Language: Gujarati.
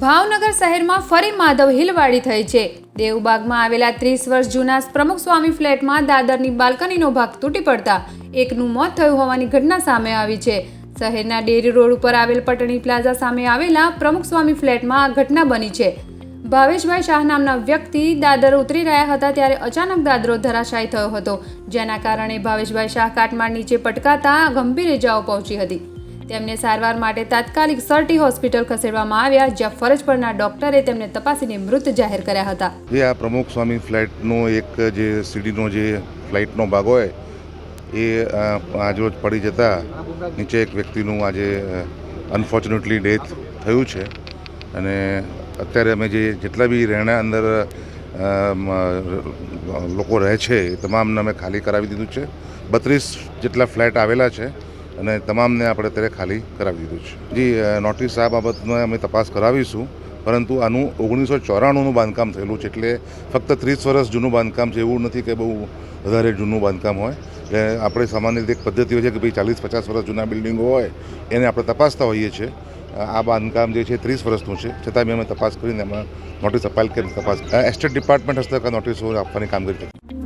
ભાવનગર શહેરમાં ફરી માધવ હિલવાડી થઈ છે. દેવબાગમાં આવેલા ત્રીસ વર્ષ જૂના પ્રમુખ સ્વામી ફ્લેટમાં દાદરની બાલ્કનીનો ભાગ તૂટી પડતા એકનું મોત થયું હોવાની ઘટના સામે આવી છે. શહેરના ડેરી રોડ ઉપર આવેલ પટણી પ્લાઝા સામે આવેલા પ્રમુખ સ્વામી ફ્લેટમાં આ ઘટના બની છે. ભાવેશભાઈ શાહ નામના વ્યક્તિ દાદર ઉતરી રહ્યા હતા ત્યારે અચાનક દાદરો ધરાશાયી થયો હતો, જેના કારણે ભાવેશભાઈ શાહ કાટમાળ નીચે પટકાતા ગંભીર ઇજાઓ પહોંચી હતી. તેમને સારવાર માટે તાત્કાલિક સરટી હોસ્પિટલ ખસેડવામાં આવ્યા, જ્યાં ફરજ પરના ડોક્ટરે તેમને તપાસીને મૃત જાહેર કર્યા હતા. જે આ પ્રમુખ સ્વામી ફ્લેટનો એક જે સીડીનો જે ફ્લાઇટનો ભાગ હોય, એ આજરોજ પડી જતા નીચે એક વ્યક્તિનું આજે અનફોર્ચ્યુનેટલી ડેથ થયું છે. અને અત્યારે અમે જે જેટલા બી રહેણા અંદર લોકો રહે છે, એ તમામને અમે ખાલી કરાવી દીધું છે. બત્રીસ જેટલા ફ્લેટ આવેલા છે. અને તમામને આપણે અત્યારે ખાલી કરાવી દીધું છે. જી નોટિસ આ બાબતમાં અમે તપાસ કરાવીશું, પરંતુ આનું ઓગણીસો ચોરાણુંનું બાંધકામ થયેલું છે એટલે ફક્ત ત્રીસ વર્ષ જૂનું બાંધકામ છે એવું નથી કે બહુ વધારે જૂનું બાંધકામ હોય. એટલે આપણે સામાન્ય રીતે એક પદ્ધતિ હોય છે કે ભાઈ ચાલીસ પચાસ વર્ષ જૂના બિલ્ડિંગો હોય, એને આપણે તપાસતા હોઈએ છીએ. આ બાંધકામ જે છે ત્રીસ વર્ષનું છે. છતાં બી અમે તપાસ કરીને એમાં નોટિસ અપાયેલ કે તપાસ એસ્ટેટ ડિપાર્ટમેન્ટ હસ્તક આ નોટિસો આપવાની કામગીરી કરી.